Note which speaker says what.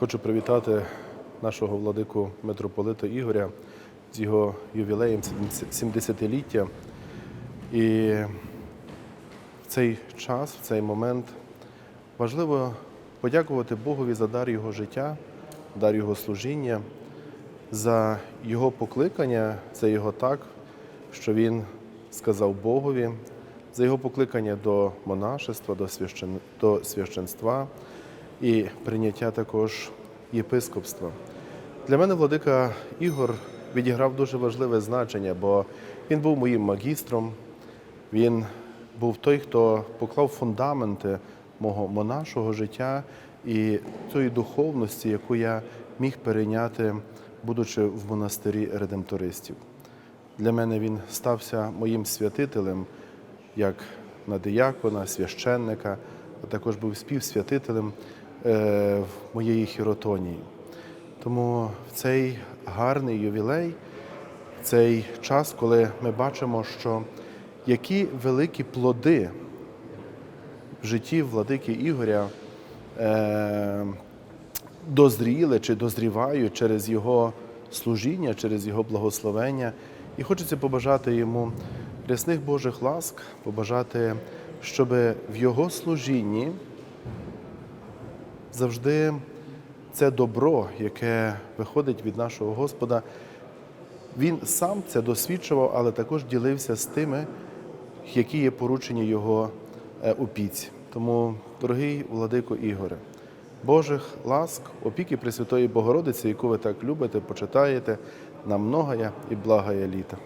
Speaker 1: Хочу привітати нашого владику митрополита Ігоря з його ювілеєм 70-ліття. І в цей час, в цей момент важливо подякувати Богові за дар його життя, дар його служіння, за його покликання, це його так, що він сказав Богові, за його покликання до монашества, до, священ... до священства і прийняття також єпископства. Для мене владика Ігор відіграв дуже важливе значення, бо він був моїм магістром, він був той, хто поклав фундаменти мого монашого життя і тої духовності, яку я міг перейняти, будучи в монастирі редемтористів. Для мене він стався моїм святителем, як на диякона, священника, а також був співсвятителем моєї хіротонії. Тому в цей гарний ювілей, в цей час, коли ми бачимо, що які великі плоди в житті владики Ігоря е, дозріли чи дозрівають через його служіння, через його благословення. І хочеться побажати йому рясних Божих ласк, побажати, щоб в його служінні завжди це добро, яке виходить від нашого Господа, він сам це досвідчував, але також ділився з тими, які є поручені його е, опіці. Тому, дорогий владико Ігоре, Божих ласк, опіки Пресвятої Богородиці, яку ви так любите, почитаєте, на многая і благая літа.